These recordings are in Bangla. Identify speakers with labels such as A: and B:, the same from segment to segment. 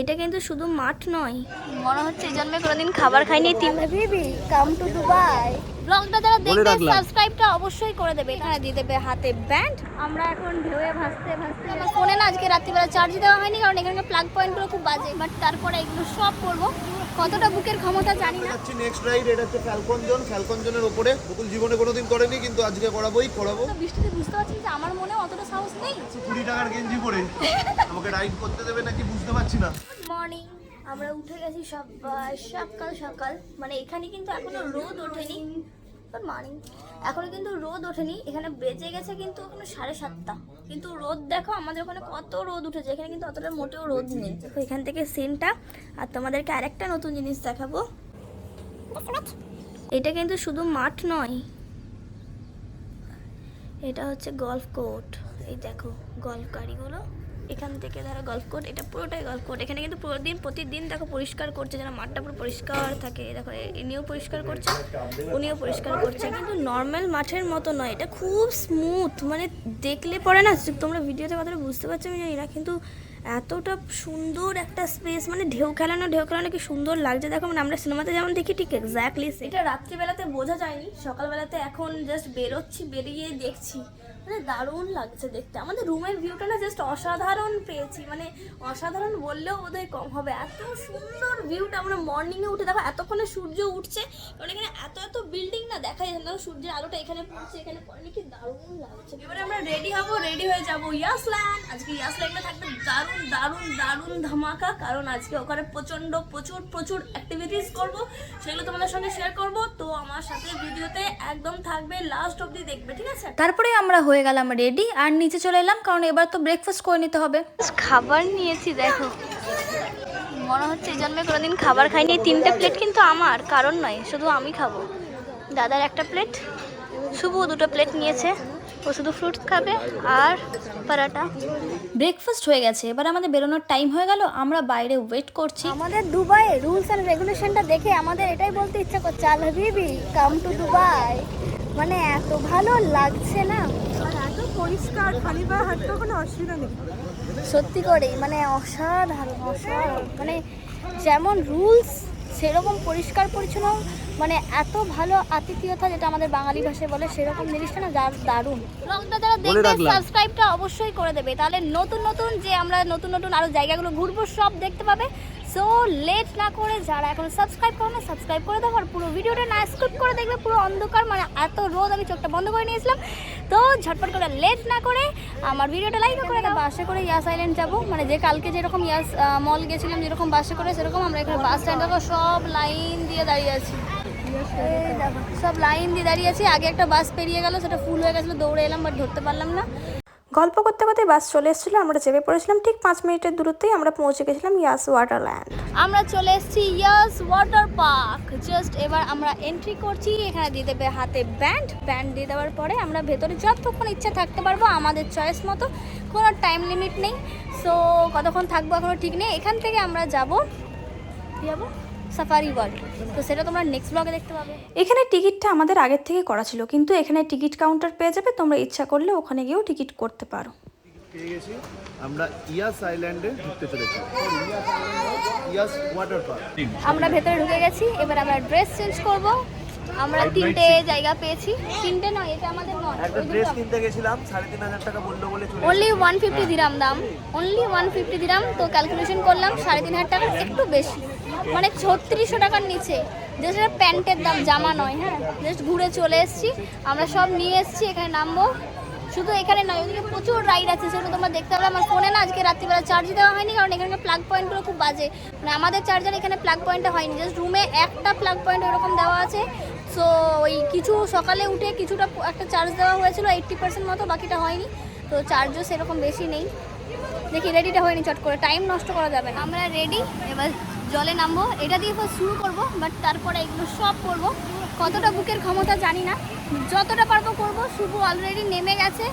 A: এটা কিন্তু শুধু মাঠ নয়। মনে হচ্ছে এই জন্মে কোনোদিন খাবার খাইনি তিন
B: বেবি কাম টু দুবাই
A: ব্লগটা যারা দেখবে। সাবস্ক্রাইবটা অবশ্যই করে দেবে। এখানে দিয়ে দেবে হাতে ব্যান্ড। আমরা এখন ঢেউয়ে ভাসতে ভাসতে আমার ফোনে না আজকে রাত্রিবেলা চার্জ দেওয়া হয়নি কারণ এখানকার প্লাগ পয়েন্টগুলো খুব বাজে। বাট তারপরে এগুলো সব করব। কতটা বুকের ক্ষমতা জানি না।
C: যাচ্ছি নেক্সট রাইড এটা হচ্ছে ফ্যালকন জোন ফ্যালকন জোনের ওপরে। বকুল জীবনে কোনোদিন করেনি কিন্তু আজকে করাবোই করাবো।
A: বৃষ্টিতে বুঝতে পারছি যে আমার মনে অতটা সাহস নেই।
C: কুড়ি টাকার গেঞ্জি পরে। আমাকে রাইড করতে দেবে নাকি বুঝতে পারছি না।
A: গুড মর্নিং আমরা উঠে গেছি সব সকাল সকাল। মানে এখানে কিন্তু এখনও রোদ ওঠেনি। মর্নিং এখনও কিন্তু রোদ ওঠেনি। এখানে বেজে গেছে কিন্তু এখনও সাড়ে সাতটা। কিন্তু রোদ দেখো, আমাদের ওখানে কত রোদ উঠেছে। এখানে কিন্তু অতটা মোটেও রোদ নেই। দেখো এখান থেকে সিনটা আর তোমাদেরকে আরেকটা নতুন জিনিস দেখাবো। এটা কিন্তু শুধু মাঠ নয়। এটা হচ্ছে গলফ কোর্ট এই দেখো গলফ গাড়িগুলো। এখান থেকে ধরো গলফ কোর্ট এটা পুরোটাই গলফ কোর্ট এখানে কিন্তু প্রতিদিন প্রতিদিন দেখো পরিষ্কার করছে, যেন মাঠটা পুরো পরিষ্কার থাকে। দেখো ইনিও পরিষ্কার করছে, উনিও পরিষ্কার করছে। কিন্তু নর্মাল মাঠের মতো নয়, এটা খুব স্মুথ মানে দেখলে পরে না তোমরা ভিডিওতে কথাটা বুঝতে পারছ, আমি জানি না, কিন্তু এতটা সুন্দর একটা স্পেস মানে ঢেউ খেলানো ঢেউ খেলানো কি সুন্দর লাগছে। দেখো মানে আমরা সিনেমাতে যেমন দেখি, ঠিক এক্স্যাক্টলি এটা রাত্রিবেলাতে বোঝা যায়নি, সকালবেলাতে এখন জাস্ট বেরোচ্ছি, বেরিয়ে দেখছি। মানে দারুণ লাগছে দেখতে। আমাদের রুমের ভিউটা না জাস্ট অসাধারণ পেয়েছি। মানে অসাধারণ বললেও বোধহয় কম হবে। এত সুন্দর ভিউটা আমরা মর্নিংয়ে উঠে দেখো, এতক্ষণে সূর্য উঠছে, কারণ এখানে এত এত বিল্ডিং না দেখা যায় না। সূর্যের আলোটা এখানে পড়ছে, এখানে পড়লে কি দারুণ লাগছে। এবারে আমরা রেডি হব রেডি হয়ে যাব ইয়াসল্যান্ড আজকে ইয়াস ইয়াসল্যান্ডে থাকবে দারুণ দারুণ দারুণ ধামাকা, কারণ আজকে ওখানে প্রচণ্ড প্রচুর প্রচুর অ্যাক্টিভিটিস করব। সেগুলো তোমাদের সঙ্গে শেয়ার করব। তো আমার সাথে ভিডিওতে একদম থাকবে লাস্ট অবধি দেখবে, ঠিক আছে?
B: তারপরে আমরা হয়ে গেলাম রেডি আর নিচে চলে এলাম কারণ এবার তো ব্রেকফাস্ট করে নিতে হবে।
A: খাবার নিয়েছি দেখো। মনে হচ্ছে এই জন্মে কোনোদিন খাবার খাইনি। এই তিনটে প্লেট কিন্তু আমার কারণ নয় শুধু আমি খাব। দাদার একটা প্লেট শুভ দুটো প্লেট নিয়েছে। ও শুধু ফ্রুটস খাবে আর পরাটা।
B: ব্রেকফাস্ট হয়ে গেছে এবার আমাদের বেরোনোর টাইম হয়ে গেল। আমরা বাইরে ওয়েট করছি।
A: আমাদের দুবাই রুলস অ্যান্ড রেগুলেশনটা দেখে আমাদের এটাই বলতে ইচ্ছা করছে আল হাবিবি কাম টু দুবাই মানে এত ভালো লাগছে না।
D: পরিষ্কার খালি পায়ে হাঁটতে কোনো অসুবিধা নেই।
A: সত্যি করে মানে অসাধারণ অসাধারণ। মানে যেমন রুলস সেরকম পরিষ্কার পরিচ্ছন্ন মানে এত ভালো আতিথেয়তা যেটা আমাদের বাঙালি ভাষায় বলে সেরকম জিনিসটা না দার- দারুণ। ব্লগটা যারা দেখবে সাবস্ক্রাইবটা অবশ্যই করে দেবে। তাহলে নতুন নতুন যে আমরা নতুন নতুন আরও জায়গাগুলো ঘুরবো সব দেখতে পাবে। সো লেট না করে যারা এখন সাবস্ক্রাইব করো না সাবস্ক্রাইব করে দাও আর পুরো ভিডিওটা না স্কিপ করে দেখবে পুরো অন্ধকার মানে এত রোদ আমি চোখটা বন্ধ করে নিয়েছিলাম। তো ঝটপট করে লেট না করে আমার ভিডিওটা লাইক করে দাও বাসে করে ইয়াস আইল্যান্ড যাব। মানে যে কালকে যেরকম ইয়াস মল গেছিলাম, যেরকম বাসে করে, সেরকম আমরা এখানে বাস স্ট্যান্ড দেখো সব লাইন দিয়ে দাঁড়িয়ে আছি। সব লাইন দিয়ে দাঁড়িয়ে আছি। আগে একটা বাস পেরিয়ে গেল, সেটা ফুল হয়ে গেছিল, দৌড়ে এলাম বাট ধরতে পারলাম না।
D: গল্প করতে করতে বাস চলে এসেছিল, আমরা চেপে পড়েছিলাম, ঠিক পাঁচ মিনিটের দূরত্বেই আমরা পৌঁছে গেছিলাম ইয়াস ওয়াটারল্যান্ড।
A: আমরা চলে এসেছি ইয়াস ওয়াটার পার্ক। জাস্ট এবার আমরা এন্ট্রি করছি, এখানে দিয়ে দেবে হাতে ব্যান্ড। ব্যান্ড দিয়ে দেওয়ার পরে আমরা ভেতরে যতক্ষণ ইচ্ছা থাকতে পারব, আমাদের চয়েস মতো। কোনো টাইম লিমিট নেই। সো কতক্ষণ থাকব এখনও ঠিক নেই। এখান থেকে আমরা যাব। যাব? সাফারি ওয়ার্ল্ড তো সেটা তোমরা নেক্সট ব্লগে দেখতে পাবে।
D: এখানে টিকিটটা আমাদের আগের থেকে করা ছিল কিন্তু এখানে টিকিট কাউন্টার পেয়ে যাবে তোমরা ইচ্ছা করলে ওখানে গিয়েও টিকিট করতে পারো।
C: পেয়ে গেছি। আমরা ইয়াস আইল্যান্ডে ঢুকতে চলেছি। ইয়াস ওয়াটার পার্ক
A: আমরা ভেতরে ঢুকে গেছি এবার আমরা ড্রেস চেঞ্জ করব। আমরা তিনটে জায়গা পেয়েছি। তিনটে নয় এটা আমাদের নয়।
C: একটা ড্রেস কিনতে গেছিলাম সাড়ে তিন হাজার টাকা বলল বলে চলে
A: অনলি ওয়ান ফিফটি দিরাম দাম। অনলি ওয়ান ফিফটি দিরাম তো ক্যালকুলেশন করলাম সাড়ে তিন হাজার টাকা একটু বেশি। মানে ছত্রিশশো টাকার নিচে। জাস্ট প্যান্টের দাম, জামা নয় হ্যাঁ? জাস্ট ঘুরে চলে এসেছি। আমরা সব নিয়ে এসেছি, এখানে নামবো। শুধু এখানে নয়, ওদিকে প্রচুর রাইড আছে, সেগুলো তোমরা দেখতে পাবে আমার ফোনে না, আজকে রাত্রিবেলা চার্জ দেওয়া হয়নি, কারণ এখানকার প্লাগ পয়েন্টগুলো খুব বাজে। মানে আমাদের চার্জার এখানে প্লাগ পয়েন্টটা হয়নি জাস্ট রুমে একটা প্লাগ পয়েন্ট ওরকম দেওয়া আছে। সো ওই কিছু সকালে উঠে কিছুটা একটা চার্জ দেওয়া হয়েছিল এইট্টি পার্সেন্ট মতো, বাকিটা হয়নি। তো চার্জও সেরকম বেশি নেই। দেখি রেডিটা হয়নি চট করে টাইম নষ্ট করা যাবে না। আমরা রেডি এবার জলে নামবো, এটা দিয়ে ফার্স্ট শুরু করব বাট তারপরে এগুলো সব করব। কতটা বুকের ক্ষমতা জানি না। যতটা পারব করব, শুভ অলরেডি নেমে গেছে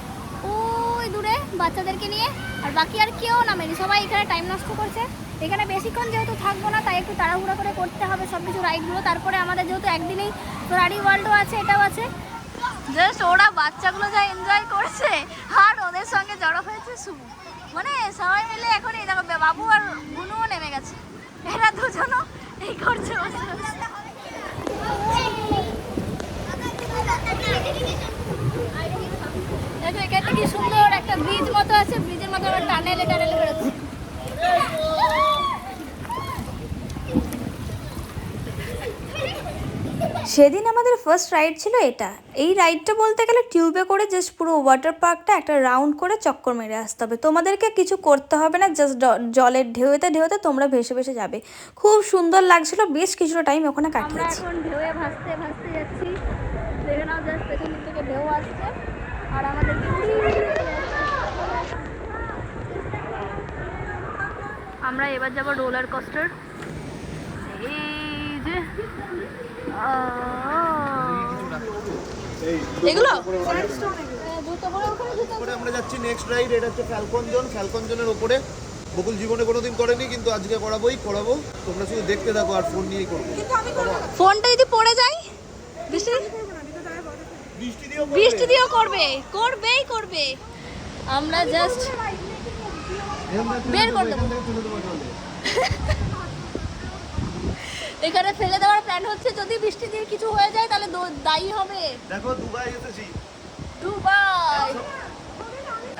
A: ওই দূরে বাচ্চাদেরকে নিয়ে, আর বাকি আর কেউ নামেনি, সবাই এখানে টাইম নষ্ট করছে। এখানে বেশিক্ষণ যেহেতু থাকব না, তাই একটু তাড়াহুড়ো করে করতে হবে সব কিছু রাইডগুলো তারপরে আমাদের যেহেতু একদিনেই ফেরারি ওয়ার্ল্ডও আছে, এটাও আছে। জাস্ট ওরা বাচ্চাগুলো যা এনজয় করছে, আর ওদের সঙ্গে জড়ো হয়েছে শুভ। মানে সবাই মিলে এখন এই দেখো, বাবু আর বুনুও নেমে গেছে এরা দুজনও এই করছে বসে বসে। দেখো এখানে কি সুন্দর একটা ব্রিজ মতো আছে ব্রিজের মতো আবার টানেলে টানেলে বেরোচ্ছে
D: সেদিন আমাদের ফার্স্ট রাইড ছিল এটা। এই রাইডটা বলতে গেলে টিউবে করে জাস্ট পুরো ওয়াটার পার্কটা একটা রাউন্ড করে চক্কর মেরে আসতে হবে। তোমাদেরকে কিছু করতে হবে না জাস্ট জলের ঢেউতে ঢেউতে তোমরা ভেসে ভেসে যাবে। খুব সুন্দর লাগছিল বেশ কিছুটা টাইম ওখানে কাটিয়েছি।
A: এখন ঢেউয়ে ভাসতে ভাসতে যাচ্ছি। দেখে নাও জাস্ট পেছন থেকে ঢেউ আসছে। আর আমাদের আমরা এবার যাব রোলার কোস্টার এই এগুলো?
C: তারপরে আমরা যাচ্ছি নেক্সট রাইড এটা হচ্ছে ফ্যালকন জোন ফ্যালকন জোনের ওপরে। বকুল জীবনে কোনোদিন করেনি কিন্তু আজকে করাবোই করাবো। তোমরা শুধু দেখতে থাকো আর ফোন নিয়েই করব।
A: ফোনটা যদি পড়ে যায় বৃষ্টি?
C: বৃষ্টি দিয়েও
A: করবে। করবেই করবে। আমরা জাস্ট বের করে দেবো। এখানে ফেলে দেওয়ার প্ল্যান হচ্ছে যদি বৃষ্টি দিয়ে কিছু হয়ে যায় তাহলে দায়ী হবে।
C: দেখো দুবাই এসেছি।
A: দুবাই।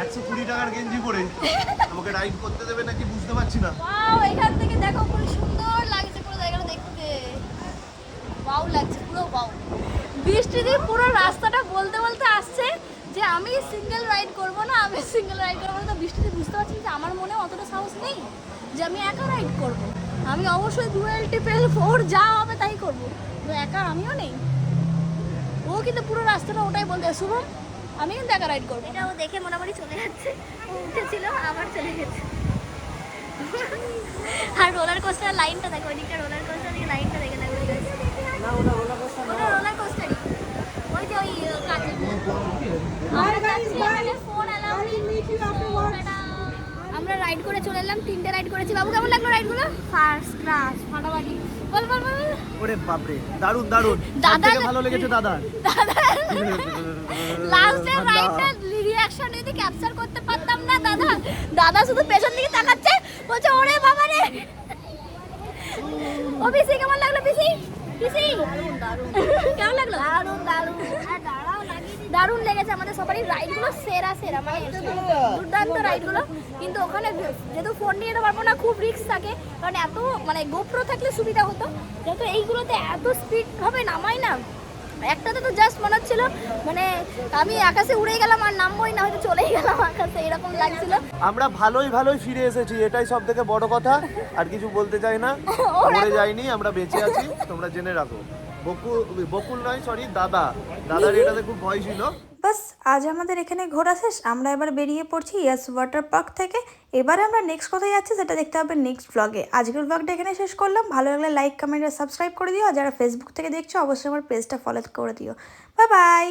C: একশো কুড়ি টাকার গেঞ্জি পরে। আমাকে রাইড করতে দেবে নাকি বুঝতে পারছি না।
A: ওয়াও এখান থেকে দেখো পুরো সুন্দর লাগছে পুরো জায়গাটা দেখতে। ওয়াও লাগছে পুরো ওয়াও বৃষ্টি দিয়ে পুরো রাস্তাটা বলতে বলতে আসছে যে আমি সিঙ্গেল রাইড করব না আমি সিঙ্গেল রাইড করব না। তো বৃষ্টিতে বুঝতে পারছি যে আমার মনে অতটা সাহস নেই যে আমি একা রাইড করব। আমি অবশ্যই ডুয়েল টিপেল ফোর যা হবে তাই করব। তো একা আমিও নেই। ও কিন্তু পুরো রাস্তাটা ওটাই বলতে শুভম, আমি কিন্তু একা রাইড করব।
B: এটা ও দেখে মোটামুটি চলে যাচ্ছে। ও উঠেছিল, আবার চলে গেছে। আর রোলার কোস্টার লাইনটা দেখো ওইদিকটা রোলার কোস্টার লাইনটা দেখে দেখো ওটা রোলার কোস্টারই ওই যে ওই কাজের আমরা যাচ্ছি এখানে ফোন অ্যালাউ
A: আমরা এলাম তিনটে রাইড করেছি। বাবু কেমন লাগল রাইডগুলো
B: ফার্স্ট ক্লাস
A: ফাটাফাটি। বল বল বল।
C: ওরে বাপরে দারুণ দারুণ
A: দাদা-
C: ভালো লেগেছে দাদা।
A: লাস্টের রাইডটা রিঅ্যাকশন যদি ক্যাপচার করতে পারতাম না দাদা। দাদা শুধু পেছন দিকে তাকাচ্ছে বলছে ওরে বাবা রে! ও পিসি কেমন লাগল পিসি? পিসি? কেমন লাগল? দারুণ দারুণ দারুণ লেগেছে আমাদের সবারই রাইডগুলো সেরা সেরা মানে দুর্দান্ত রাইডগুলো। কিন্তু ওখানে যেহেতু ফোন নিয়ে যেতে পারব না খুব রিস্ক থাকে। কারণ এত মানে গোপ্রো থাকলে সুবিধা হতো। যেহেতু এইগুলোতে এত স্পিড হবে নামাই না একটাতে তো জাস্ট মনে হচ্ছিল মানে আমি আকাশে উড়ে গেলাম আর নামবোই না হয়তো চলেই গেলাম আকাশে এরকম লাগছিল।
C: আমরা ভালোই ভালোই ফিরে এসেছি এটাই সব থেকে বড় কথা। আর কিছু বলতে চাই না মরে যাইনি আমরা বেঁচে আছি তোমরা জেনে রাখো। বকুল বকুল নয় সরি দাদা। দাদার এটাতে খুব ভয় ছিল।
D: বাস, আজ আমাদের এখানে ঘোরা শেষ। আমরা এবার বেরিয়ে পড়ছি ইয়াস ওয়াটার পার্ক থেকে। এবারে আমরা নেক্সট কোথায় যাচ্ছি সেটা দেখতে হবে নেক্সট ব্লগে আজকের ব্লগটা এখানে শেষ করলাম। ভালো লাগলে লাইক কমেন্ট আর সাবস্ক্রাইব করে দিও। আর যারা ফেসবুক থেকে দেখছ, অবশ্যই আমার পেজটা ফলো করে দিও। Bye bye